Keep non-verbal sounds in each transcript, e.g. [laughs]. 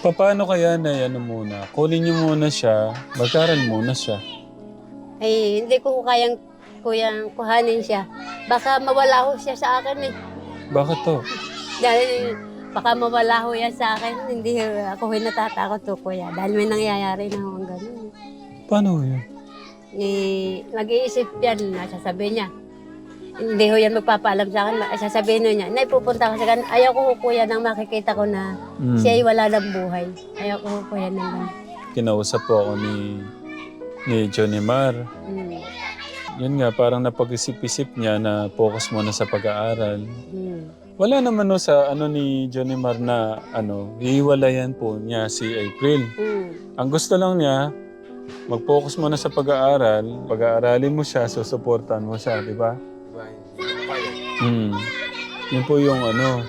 Paano kaya na ano muna? Kunin niyo muna siya, mag-aral muna siya. Ay, hindi ko kayang kuyang kuhanin siya. Baka mawala ho siya sa akin eh. Bakit to? Dahil baka mawala ho yan sa akin. Hindi ho ako ho natatakot to kuya. Dahil may nangyayari na ho ang ganun. Paano yun? Eh, nag-iisip yan, nasasabi niya. Hindi ho yan magpapaalam sa akin. Sasabihin ho niya, Nay, pupunta ako sa ganun. Ayaw ko ho kuya nang makikita ko na Mm. siya ay wala ng buhay. Ayaw ko ho kuya nang. Kinausap po ako ni ni Johnny Mar. Mm. Yun nga, parang napag-isip-isip niya na focus muna sa pag-aaral. Mm. Wala naman no sa ano ni Johnny Mar na ano, iiwalayan po niya si April. Mm. Ang gusto lang niya, mag-focus muna sa pag-aaral. Pag-aaralin mo siya, susuportahan mo siya, di ba? Hmm. Yun po yung ano.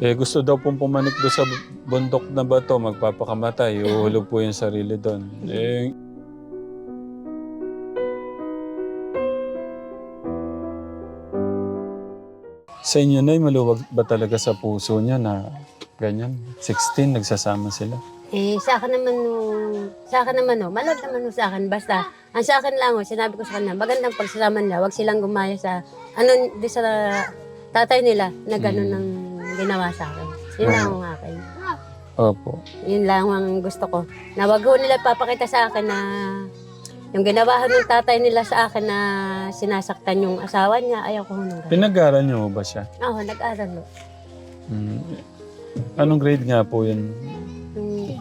Eh, gusto daw pong pumanik doon sa bundok na bato, magpapakamatay. Uhulog po yung sarili doon. Eh, sa inyo na, maluwag ba talaga sa puso niya na ganyan? 16, nagsasama sila. Eh, sa akin naman, no, sa akin naman, no, malog naman no, sa akin. Basta, ang sa akin lang, oh, sinabi ko sa kanya, magandang pagsasama nila, wag silang gumaya sa, ano, di sa tatay nila, na gano'n Mm. ang ginawa sa akin. Yun lang ang akin. Opo. Yun lang ang gusto ko. Na wag ho nila papakita sa akin na yung ginawa ho ng tatay nila sa akin na sinasaktan yung asawa niya, ayaw ko ho nung gano'n. Pinag-aaral niyo ba siya? Oo, nag-aral ho. Hmm. Anong grade nga po yun? Yung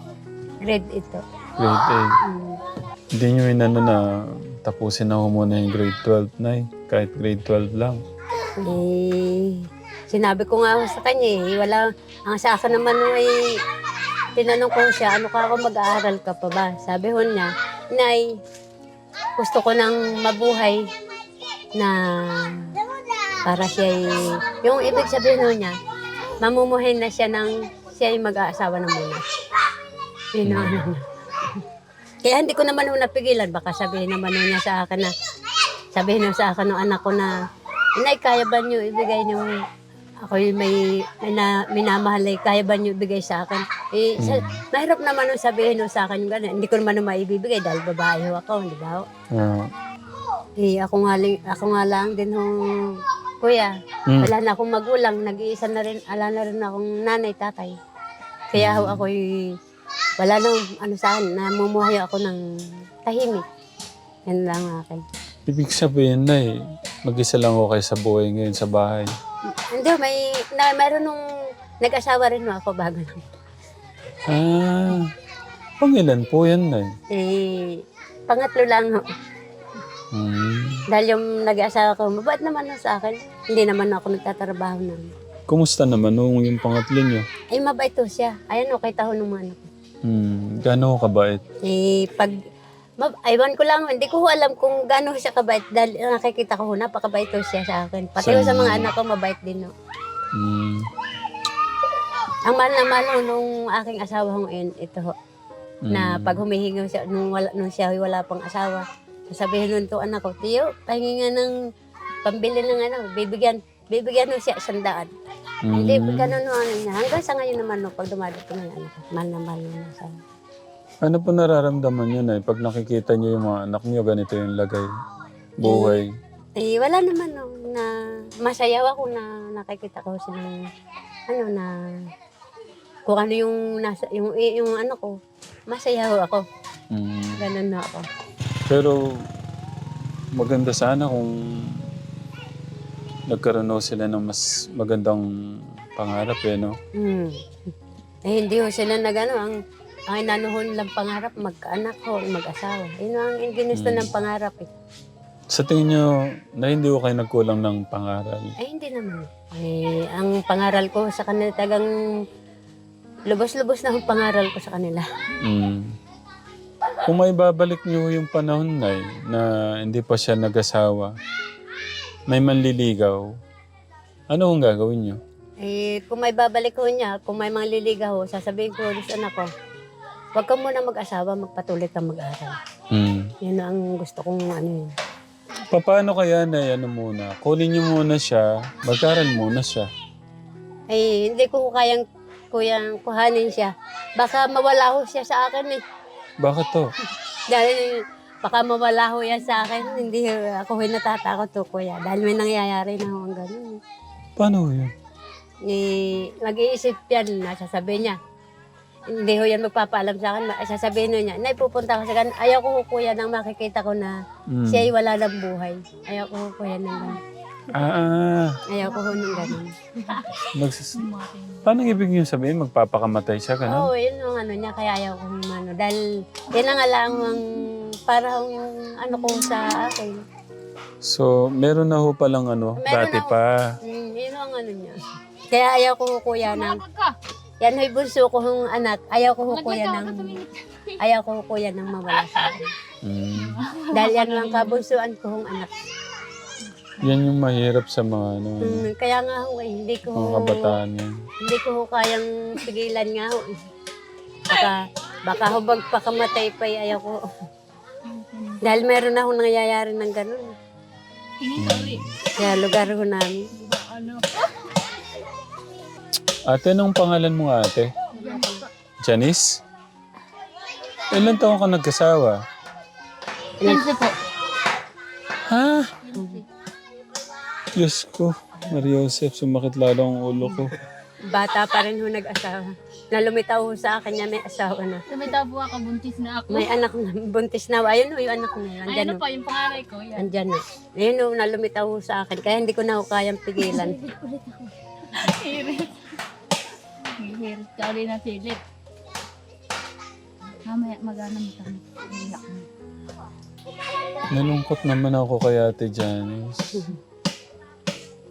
grade ito. Grade 8. Mm. Hindi nyo inano na tapusin ako muna yung grade 12 na eh. Kahit grade 12 lang. Eh, sinabi ko nga sa kanya eh, wala, ang sa akin naman ay, tinanong ko siya, ano ka ako mag-aaral ka pa ba? Sabi ho niya, Nay, gusto ko nang mabuhay na para siya ay, yung ibig sabihin ho niya, mamumuhay na siya ng, siya ay mag-aasawa na muna. Yun ang ano niya. Kaya hindi ko naman ho napigilan, baka sabihin naman ho niya sa akin na, sabihin ho sa akin ng anak ko na, Inay, kaya ba niyo ibigay niyo ako yung may, may na, minamahal ay kaya ba niyo ibigay sa akin? Eh, sa, mahirap naman nung sabihin nung sa akin yung gano'n. Hindi ko naman nung maibibigay dahil babae ho ako, di ba? Ah. Eh, ako nga, lang, ako nga lang din ho, kuya, Mm. wala na akong magulang, nag-iisa na rin, ala na rin akong nanay, tatay. Kaya ho ako wala nang ano sa akin, namumuhay ako ng tahimik. Yan lang ang akin. Ibig sabihin na eh, mag-isa lang ako kayo sa buhay ngayon sa bahay. Hindi, may, na, meron nung nag-asawa rin ako bago lang. Ah, pangilan po yan na Eh, pangatlo lang ho. Hmm. Dahil yung nag-asawa ko, mabait naman ho sa akin. Hindi naman ako nagtatrabaho na. Kumusta naman nung yung pangatlo nyo? Ay, mabait ho siya. Ayan ho, kay taho ng mga anak ko. Hmm, gaano ko kabait? Eh, pag, mab, aywan ko lang, hindi ko alam kung gaano siya kabait. Dahil nakikita ko napakabait ho siya sa akin. Pati ho sa mga anak ko, mabait din ho. Hmm. Ang mahal na mahal nung aking asawa ho ngayon, ito ho. Na pag humihingi siya, nung, wala, nung siya wala pang asawa, sasabihin nun to anak ko, Tiyo, pahingi nga ng pambili ng ano, bibigyan, bibigyan ho siya sandaan. Hmm. Hindi, ganun ano niya. Hanggang sa ngayon naman no, pag dumadating ng anak ko, mahal na mahal na sa Ano po nararamdaman nyo na pag nakikita nyo yung mga anak nyo, ganito yung lagay? Buhay. Eh, wala naman no, na masayaw ako na nakikita ko silang, ano na, kung ano yung nasa, yung, yung ano ko, masayaw ako. Hmm. Ganun na ako. Pero maganda sana kung nagkaroon sila ng mas magandang pangarap eh, no? Hmm. Eh, hindi ho sila nag ano, ang, ang inanuhon lang pangarap, magkaanak ho, mag-asawa. Yun ang ginusto ng pangarap eh. Sa tingin nyo, na hindi ko kayo nagkulang ng pangaral? Ay, hindi naman. Eh, ang pangaral ko sa kanila tagang lubos-lubos na ang pangaral ko sa kanila. Mm. Kung may babalik nyo yung panahon na na hindi pa siya nag-asawa, may manliligaw, ano ang gagawin nyo? Eh, kung may babalik ko niya, kung may mga liligaw sasabihin ko sa anak ko, huwag ka muna mag-asawa, magpatuloy ka mag-aral. Mm. Yan ang gusto kong ano yun. Paano kaya na ano muna? Kunin nyo muna siya, mag-aral muna siya. Eh, hindi ko kayang kuyang kuhanin siya. Baka mawala ho siya sa akin eh. Bakit to? [laughs] Dahil baka mawala ho yan sa akin. Hindi ho, ako ho natatakot to kuya. Dahil may nangyayari na ho ang ganun. Paano yun? Eh, mag-iisip yan, nasasabi niya. Hindi ho yan magpapaalam sa akin. ma- Sasabihin ho niya, Nay, pupunta ko sa ganun. Ayaw ko ho kuya nang makikita ko na Mm. siya ay wala ng buhay. Ayaw ko ho kuya nang ganun. Ah, ah. Ayaw ko ho nang ganun. Magsis- Paano ibig niyo sabihin? Magpapakamatay siya, Oo, ganun? yun ang ano niya, kaya ayaw ko hong ano. Dahil yun ang alam ang para yung ano ko sa akin. So, meron na ho palang ano, Meron dati na ho. pa. Mm, yun ang ano niya. Kaya ayaw ko ho kuya ng... Yan ho'y bunso ko hong anak. Ayaw ko ho kuya ng... Ayaw ko ho kuya ng mawala sa akin. Mm. Dahil yan lang kabunsuan ko hong anak. Yan yung mahirap sa mga ano, ano, Mm, kaya nga ho eh, hindi ko mga kabataan yan. hindi ko ho kayang pigilan nga ho. eh. Baka, baka ho magpakamatay pa eh, ayaw ko. Dahil meron na ho nangyayari ng ganun. Kaya lugar ho namin. Ate, anong pangalan mo ate? Janice? Ilan taon ka nagkasawa? Pinsi po. Ha? Diyos ko, Maria Joseph, sumakit lalo ang ulo ko. Bata pa rin ho nag-asawa. Na lumitaw ho sa akin niya may asawa na. Tumitaw po ako, buntis na ako. May anak na, buntis na. Ayun ho, yung anak na yun. Ay, Andyan ano ho. pa, yung pangaray ko, yan. Andyan ho. Ayun ho, na lumitaw ho sa akin. Kaya hindi ko na ho kayang pigilan. [laughs] Hirit. Hirit ka ulit na silip. Mamaya, magana mo kami. Iyak mo. Nalungkot naman ako kay ate Janice.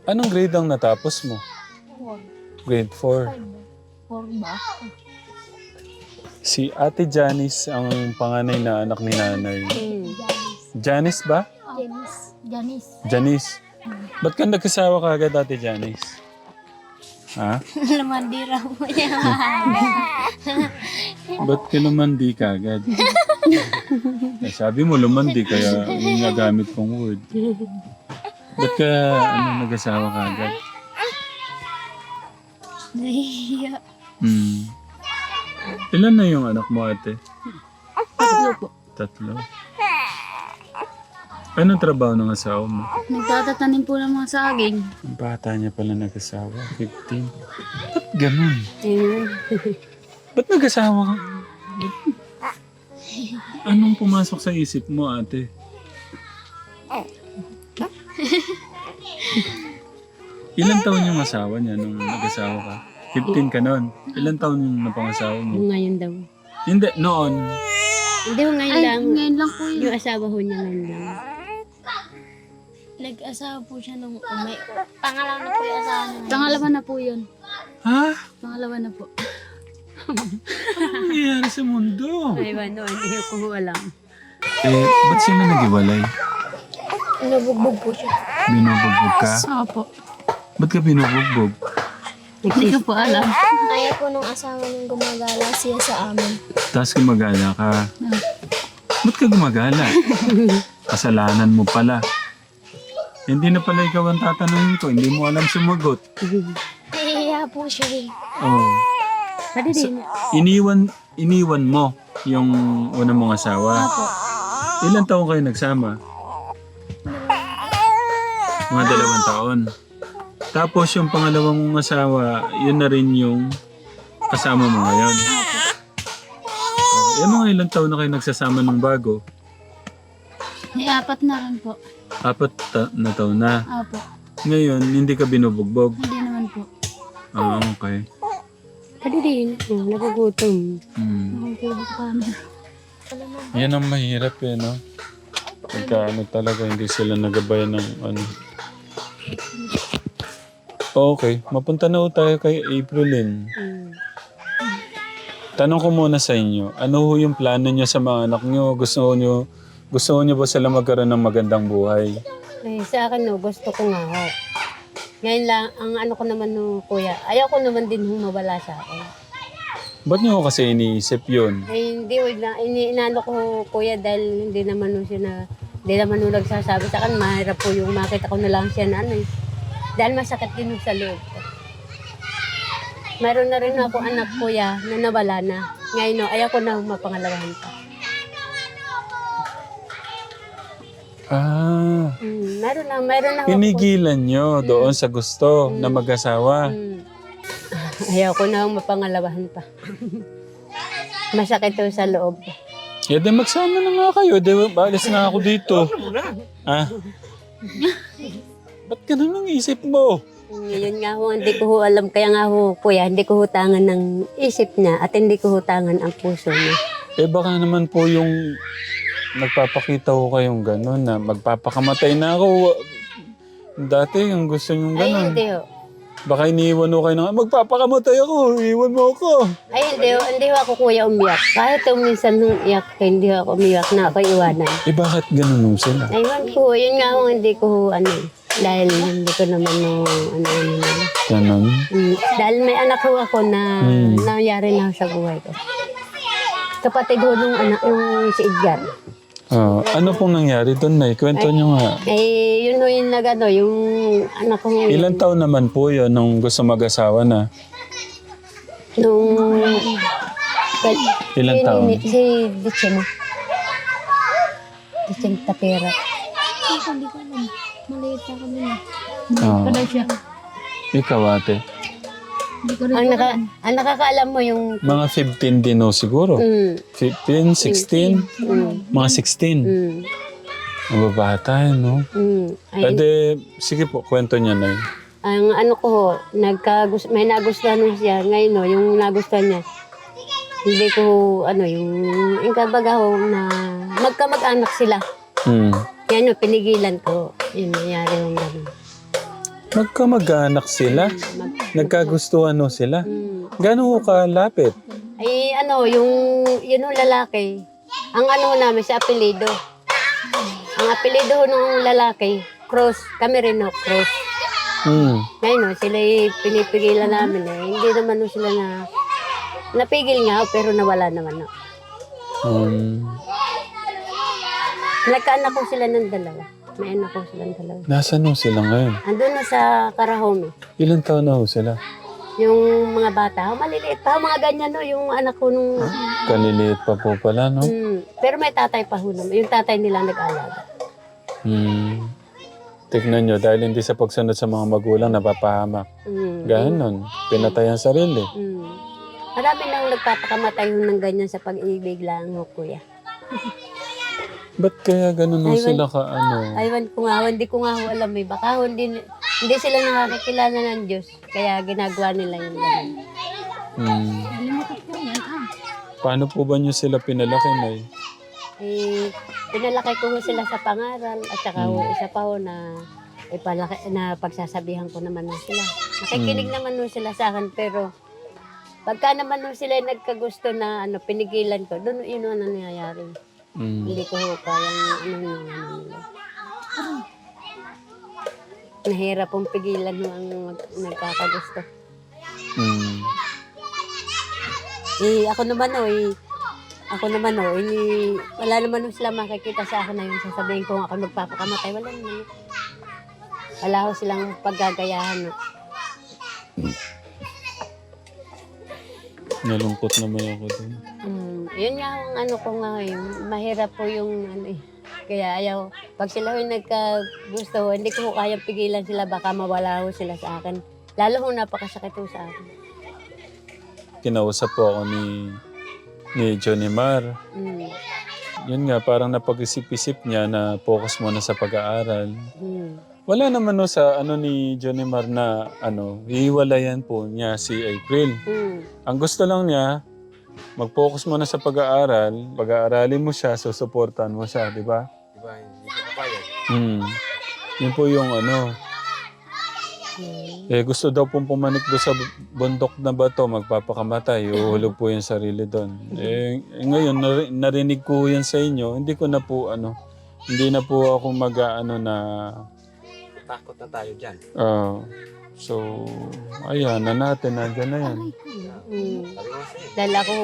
Anong grade ang natapos mo? Four. Grade 4. Four ba? Si ate Janice ang panganay na anak ni nanay. Hmm. Janice ba? Janice. Janice. Janice. Ba't ka nagkasawa ka agad ate Janice? Ha? Lumandi raw mo [laughs] niya. Ba't ka lumandi ka agad? [laughs] eh, sabi mo lumandi kaya yung nagamit kong word. Ba't ka ano, nag-asawa ka agad? Nahihiya. Hmm. Ilan na yung anak mo ate? Tatlo po. Tatlo. Anong trabaho ng asawa mo? Nagtatatanim po ng mga saging. Ang bata niya pala nag-asawa. 15. Ba't ganun? Ayun. Ba't nag-asawa ka? Anong pumasok sa isip mo, ate? Ilan taon yung asawa niya nung nag-asawa ka? 15 ka noon. Ilan taon yung napangasawa mo? Ngayon daw. Hindi, noon. Hindi ngayon Ay, lang. ngayon lang po yun. Yung asawa ho niya ngayon lang. Nag-asawa po siya nung may... Pangalawa na po yung asawa niya. Pangalawa na po yun. Ha? Pangalawa na po. Ano nangyayari sa mundo? Ay, ano, hindi ko alam. Eh, ba't sila nag-iwalay? Nabugbog po siya. Binubugbog ka? Opo. Ba't ka binubugbog? Hindi ko po alam. Ayaw po nung asawa niyang gumagala siya sa amin. Tapos gumagala ka. Ba't ka gumagala? [laughs] Kasalanan mo pala. Hindi na pala ikaw ang tatanungin ko. Hindi mo alam sumagot. Nahihiya po siya eh. Oh. Pwede din. Iniwan, iniwan mo yung una mong asawa. Ilan taon kayo nagsama? Mga dalawang taon. Tapos yung pangalawang mong asawa, yun na rin yung kasama mo ngayon. Okay. Eh, mga ilang taon na kayo nagsasama ng bago? May apat na rin po. Apat ta- na taon na. Opo. Ngayon, hindi ka binubugbog. Hindi naman po. Ah, okay. Pwede din. Oh, nagugutom. Hmm. Okay, po camera. Yan ang mahirap eh, no? Pagka ano talaga, hindi sila nagabayan ng ano. Okay, mapunta na ho tayo kay Aprilin. Hmm. Tanong ko muna sa inyo, ano ho yung plano niyo sa mga anak niyo? Gusto niyo gusto niyo ba sila magkaroon ng magandang buhay? Eh, sa akin, no, gusto ko nga ho. Ngayon lang, ang ano ko naman no, kuya, ayaw ko naman din hong mawala sa akin. Ba't niyo kasi iniisip yun? Eh, hindi, wag na, ini, inano ko kuya dahil hindi naman no siya na, hindi naman no nagsasabi sa akin, mahirap po yung makita ko na lang siya na ano eh. Dahil masakit din sa loob. Meron na rin ako anak kuya na nawala na. Ngayon, no, ayaw ko na mapangalawahan pa. Ah, Mm, meron na, meron na ako. pinigilan nyo doon sa gusto na mag-asawa. Mm. Ayaw ko na mapangalawahan pa. [laughs] Masakit to sa loob. Ya di magsama na nga kayo. Di balis na ako dito. Ah? Ba't ganun ang isip mo? Ngayon nga ho, hindi ko ho alam. Kaya nga ho, kuya, hindi ko hutangan ng isip niya at hindi ko hutangan ang puso niya. Eh baka naman po yung nagpapakita ko kayong gano'n na magpapakamatay na ako. Dati yung gusto nyong Ay, gano'n. hindi ho. Baka iniwan ko kayo na magpapakamatay ako. Iwan mo ako. Ay, hindi ho. Hindi ho ako kuya umiyak. Kahit ho minsan nung iyak hindi ho ako umiyak na ako iwanan. Eh bakit ganun nung sila? Aywan ko, yun nga ho, hindi ko ho, ano. Dahil hindi ko naman no, ano, ano, ano. Ganun? Mm, dahil may anak ho ako na Hmm. nangyari na sa buhay ko. Kapatid ho nung anak, yung si Edgar. Ah, ano pong nangyari doon na? Kwento nyo nga. Eh, yun ho yung nagano, yung anak ko ngayon. Ilan taon naman po yun nung gusto mag-asawa na? Nung... Ilan si, taon? Si Dichem. Dichem Tapera. Hindi ko alam. Maliit pa kami na. Ah, Daw siya. ikaw ate. Ang, naka, ang nakakaalam mo yung... Mga 15 din o siguro. Mm, 15, 16? mm, Mga 16. mm, Ang babata, no? mm. Ay, Ade, sige po, kwento niya na yun. ang ano ko ho, nagkagus may nagustuhan siya. Ngayon no, yung nagustuhan niya, hindi ko, ano, yung, yung kabaga ho, na magkamag-anak sila. Hmm. Yan no, pinigilan ko. Yun, nangyari yung gano'n. Magkamag-anak sila? Nagkagustuhan no sila? mm. Gano'n kalapit? Ay, ano, yung, yun yung lalaki. Ang ano namin, sa apelido. Ang apelido nung lalaki, Cross. Kami rin no, Cross. Hmm. Ngayon no, sila pinipigilan namin eh. Hindi naman no sila na, napigil nga pero nawala naman no. Um, Nagkaanak ko sila ng dalawa. May anak ko silang dalawa. Nasaan no sila ngayon? Andun na sa Karahome. Ilan taon na ho sila? Yung mga bata, oh, maliliit pa, mga ganyan no, yung anak ko nung... Kaliliit pa po pala, no? Mm, pero may tatay pa ho naman. Yung tatay nila nag-alaga. Hmm. Tignan nyo, dahil hindi sa pagsunod sa mga magulang, napapahamak. Mm. Ganon. Pinatay ang sarili. Mm. Marami nang nagpapakamatay ho ng ganyan sa pag-ibig lang ho, kuya. [laughs] Ba't kaya ho Aywan. sila ka ano? Aywan ko nga, hindi ko nga ho alam eh. Baka hindi, hindi sila nakakakilala ng Diyos. Kaya ginagawa nila yung ganun. Hmm. Paano po ba nyo sila pinalaki, May? Eh, pinalaki ko ho sila sa pangaral at saka ho, isa pa ho na ipalaki, na pagsasabihan ko naman ho sila. Nakikinig naman ho sila sa akin pero pagka naman ho sila nagkagusto na ano, pinigilan ko, doon yun ho ang nangyayari. Hmm. Hindi ko ho kayang ano yung ano nila. Nahirap pong pigilan ho ang mag- nagkakagusto. Hmm. Eh, ako naman ho, eh, ako naman ho, eh, wala naman ho sila makikita sa akin na yung sasabihin ko ako nagpapakamatay. Wala naman. Wala ho silang paggagayahan. ho. Nalungkot naman ako dun. Mm, yun nga ang ano ko nga ngayon. Mahirap po yung ano eh. Kaya ayaw, pag sila ho nagkagusto hindi ko kayang pigilan sila, baka mawala ho sila sa akin. Lalo ho napakasakit ho sa akin. Kinausap po ako ni ni Johnny Mar. Mm, Yun nga, parang napag-isip-isip niya na focus muna sa pag-aaral. mm, Wala naman no sa ano ni Johnny Mar na ano, hiwalayan po niya si April. mm, Ang gusto lang niya, mag-focus muna sa pag-aaral. Pag-aaralin mo siya, susuportahan mo siya, di ba? Di ba? Hindi ko papayag. Hmm. Yun po yung ano. mm. Eh, gusto daw pong pumanik doon sa bundok na bato, magpapakamatay. Uhulog po yung sarili doon. Eh, eh, ngayon, nari- narinig ko yan sa inyo. Hindi ko na po, ano, hindi na po ako mag-ano na, Takot na tayo dyan. ah, so, ayan, na natin, nandyan na yan. Mm. Dahil ako,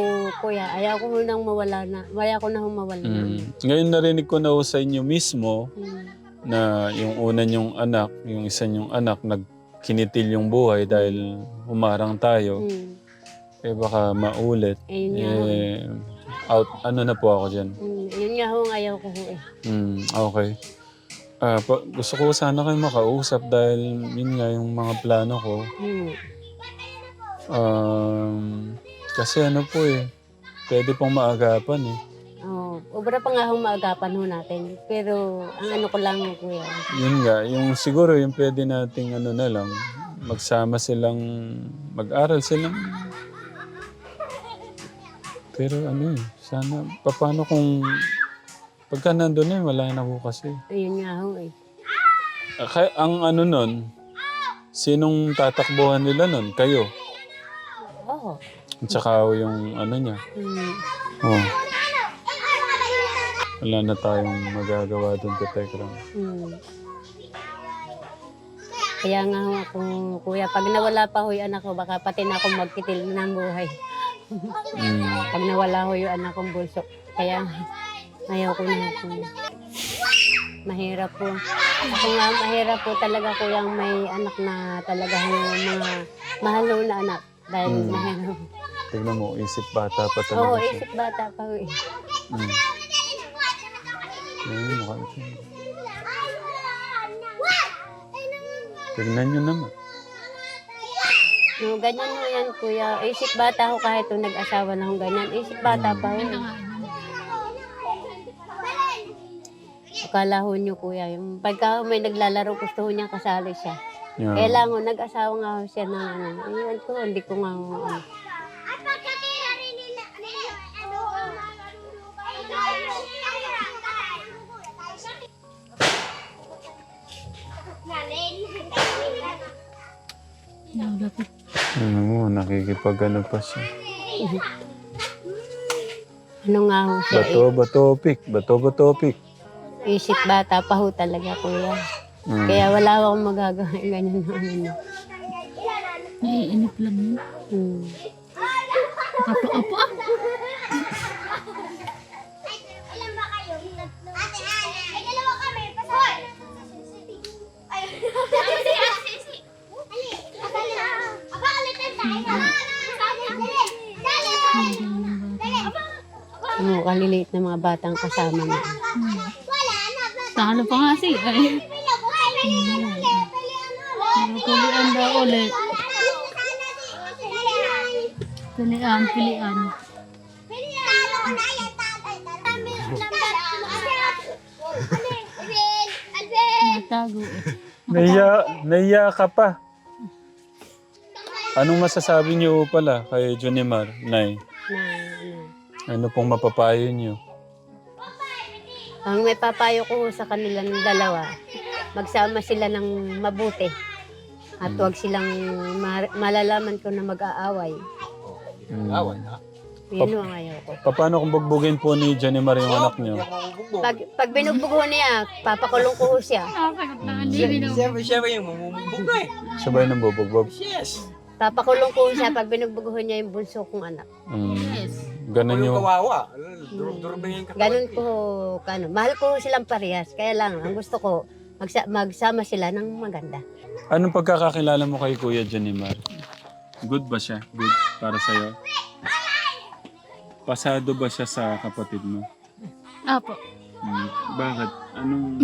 kuya, ayaw ko nang mawala na. Ayaw ko na humawala. Mm. Ngayon, narinig ko na po sa inyo mismo Mm. na yung una niyong anak, yung isa niyong anak, nag, kinitil yung buhay dahil umarang tayo, Hmm. eh baka maulit. Ayun nga ho. Eh, out, ano na po ako dyan. Hmm, Yun nga ho ang ayaw ko ho eh. Hmm, okay. Ah, pa- gusto ko sana kayo makausap dahil yun nga yung mga plano ko. Hmm. Um, kasi ano po eh, pwede pong maagapan eh. Oh, obra pa nga ho maagapan ho natin. Pero ang ano ko lang kuya. Yun nga, yung siguro yung pwede nating ano na lang, magsama silang, mag-aral silang. Pero ano eh, sana, paano kung, pagka nandun na eh, wala na po kasi. Ayun nga ho eh. Ah, kaya, ang ano nun, sinong tatakbuhan nila nun? Kayo. Oo. At saka yung ano niya. Hmm. Oh. Wala na tayong magagawa doon ka Tekram. Hmm. Kaya nga ho ako, kuya, pag nawala pa ho yung anak ko, baka pati na akong magkitil ng buhay. Mm. Pag nawala ho yung anak kong bulso. Kaya ayaw ko na po. Mahirap po. Ako nga, mahirap po talaga ko yung may anak na talaga yung mga mahalo na anak. Dahil Mm. mahirap. Tignan mo, isip bata pa talaga Oo, siya. isip bata pa ho eh. Mm. Ayun, mukha- Tignan nyo naman. No, ganyan ho yan, kuya. Isip bata ho kahit kung nag-asawa na ho ganyan. Isip bata pa ho. Akala ho nyo, kuya. Yung pagka may naglalaro, gusto ho niya kasali siya. Yeah. Kailangan, nag-asawa nga ho siya ng ano. Ayun ko, hindi ko nga ho, ano. Ano mo, nakikipag ano pa siya. Ano nga ho siya. Bato, bato, pick. Bato, bato, pick. Isip bata pa ho talaga, kuya. Mm. Kaya wala akong magagawa yung ganyan na ano. Naiinip lang yun. Hmm. Apo-apo ah. Ano, kaliliit na mga batang kasama niya. Talo pa nga si. Ay. Pilian daw ulit. Pilian, pilian. Natago eh. Naiya, naiya ka pa. Anong masasabi niyo pala kay Junimar, Nay? Na, ano. Ano pong mapapayo niyo? Ang may papayo ko sa kanilang dalawa, magsama sila ng mabuti. At huwag silang ma- malalaman ko na mag-aaway. Mm. Awan ha? Yun ang ayaw ko. Pa- Paano kung bugbugin po ni Junimar yung anak niyo? Pag, pag binugbog niya, papakulong ko siya. Siyempre, siyempre yung mamumugbog na eh. Sabay ng bubugbog. Yes. Papakulong ko siya pag binugbog niya yung bunso kong anak. Mm. Yes. Ganun Yung kawawa. Durog-durog na yung katawan. Ganun ko, ano, mahal ko silang parehas. Kaya lang, ang gusto ko, magsa- magsama sila ng maganda. Anong pagkakakilala mo kay Kuya Junimar? Good ba siya? Good para sa'yo? Pasado ba siya sa kapatid mo? Apo. Hmm. Bakit? Anong...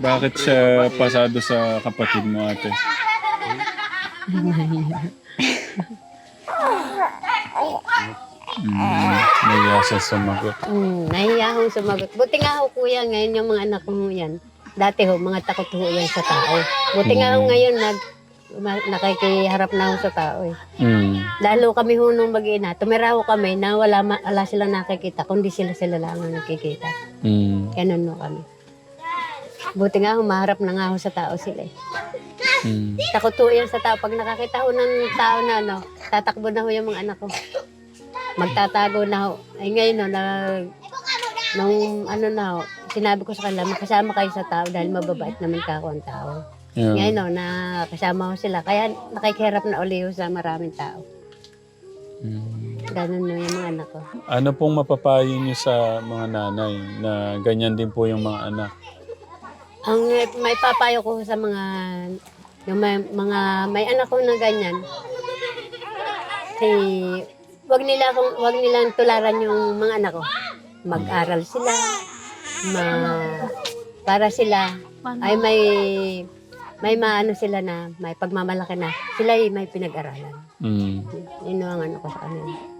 Bakit siya pasado sa kapatid mo ate? [laughs] Hmm. Naiya siya sumagot. Mm, nahiya ho sumagot. Buti nga ho kuya, ngayon yung mga anak ko yan. Dati ho, mga takot ho yan sa tao. Buti nga ho ngayon, nag, ma- nakikiharap na ho sa tao eh. Hmm. Lalo kami ho nung mag-ina, tumira ho kami na wala, ma- wala silang nakikita, kundi sila sila lang ang nakikita. Hmm. Ganun ho kami. Buti nga ho, maharap na nga ho sa tao sila eh. Hmm. Takot ho yan sa tao. Pag nakakita ho ng tao na ano, tatakbo na ho yung mga anak ko. Magtatago na ho. Ay ngayon ho, na, nung ano na ho, sinabi ko sa kanila, makasama kayo sa tao dahil mababait naman ka ako ang tao. Yeah. Ngayon ho, na kasama ko sila. Kaya nakikihirap na uli ho sa maraming tao. Hmm. Ganun ho yung mga anak ko. Ano pong mapapayo niyo sa mga nanay na ganyan din po yung mga anak? Ang may papayo ko sa mga Yung may, mga may anak ko na ganyan, eh, wag nila akong, wag nilang tularan yung mga anak ko. Mag-aral sila, ma, para sila ay may may maano sila na may pagmamalaki na sila ay may pinag-aralan. Mm. Yun ang ano ko sa kanila.